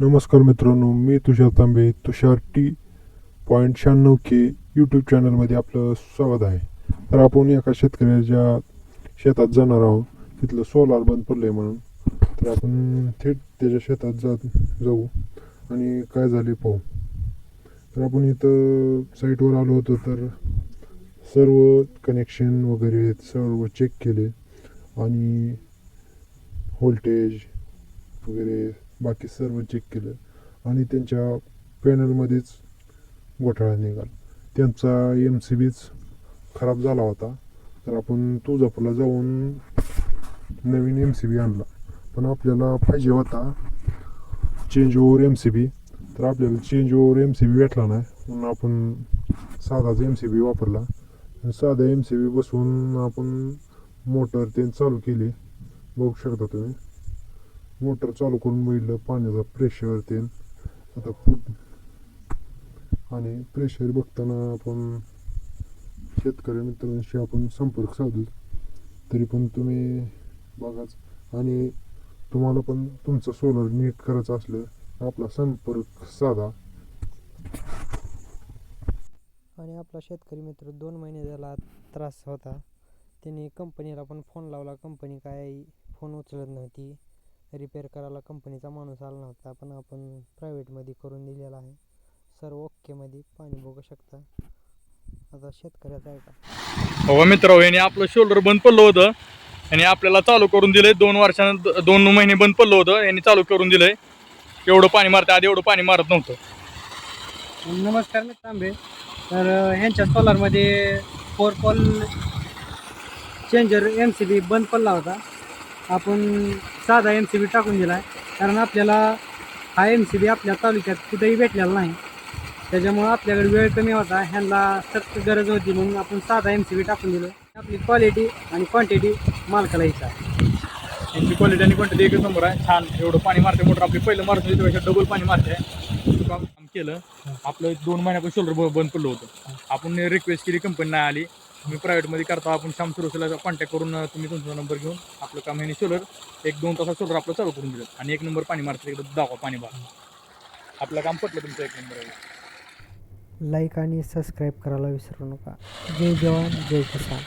नमस्कार मित्रांनो मी तुषार तांबे तुषार T point शहाण्णव के यूट्यूब चॅनलमध्ये आपलं स्वागत आहे. तर आपण एका शेतकऱ्याच्या शेतात जाणार आहोत. तिथलं सोलार बंद पडलं आहे म्हणून. तर आपण थेट त्याच्या शेतात जा जाऊ. आणि काय झाले पाहू. तर आपण इथं साईटवर आलो होतो तर सर्व कनेक्शन वगैरे सर्व चेक केले. आणि व्होल्टेज वगैरे बाकी सर्व चेक केलं. आणि त्यांच्या पॅनलमध्येच घोटाळा निघाला. त्यांचा एम सी बीच खराब झाला होता. तर आपण तुळजापूरला जाऊन नवीन एम सी बी आणला. पण आपल्याला पाहिजे होता change over M C B तर आपल्याला change over M C B भेटला नाही. म्हणून आपण साधाच एम सी बी वापरला. साधा एम सी बी बसवून आपण मोटर ते चालू केली. बघू शकता तुम्ही. मोटर चालू करून बघितलं पाण्याचा प्रेशर ते. आता फुट आणि प्रेशर बघताना आपण शेतकरी मित्रांशी आपण संपर्क साधू. तरी पण तुम्ही बघाच. आणि तुम्हाला पण तुमचं सोलर नीट करायचं असलं आपला संपर्क साधा. आणि आपला शेतकरी मित्र दोन महिने झाला त्रास होता. त्यांनी कंपनीला पण फोन लावला. कंपनी काय फोन उचलत नव्हती. रिपेअर करायला कंपनीचा माणूस आला नव्हता. पण आपण प्रायव्हेटमध्ये करून दिलेला आहे. सर्व ओकेमध्ये पाणी बघू शकता. आता शेतकऱ्याचा आहे का? हो मित्र याने आपलं शोल्डर बंद पडलं होतं. आणि आपल्याला चालू करून दिलंय. दोन वर्षानं दोन महिने बंद पडलं होतं. यांनी चालू करून दिलंय. एवढं पाणी मारतं आधी एवढं पाणी मारत नव्हतं. नमस्कार मी तांबे. तर ह्यांच्या सोलारमध्ये four pole changer M C B बंद पडला होता. आपण साधा एम सी बी टाकून दिला आहे. कारण आपल्याला हा एम सी बी आपल्या तालुक्यात कुठेही भेटलेला नाही. त्याच्यामुळं आपल्याकडे वेळ कमी होता. ह्यांना सक्त गरज होती म्हणून आपण साधा एम सी बी टाकून दिलं. आपली क्वालिटी आणि क्वांटिटी मालकाला इच्छा यांची क्वालिटी आणि क्वांटिटी एकच नंबर आहे. छान. एवढं पाणी मारते मोटर. आपली पहिलं मारत त्यापेक्षा डबल पाणी मारते. काम केलं. आपलं दोन महिन्यापासून शोल्डर बंद पडलं होतं. आपण रिक्वेस्ट केली कंपनी नाही आली. तुम्ही प्रायव्हेटमध्ये करता. आपण श्याम सुरक्षेला कॉन्टॅक्ट करून तुम्ही तुमचा नंबर घेऊन आपलं काम ह्याने सोलर एक दोन तासात सोलर आपलं चालू करून दिलं आणि एक नंबर पाणी मारते एकदा दाखवा पाणी मार. आपलं काम पटलं तुमचं एक नंबर आहे. लाईक आणि सबस्क्राईब करायला विसरू नका. जय जवान जय किसान.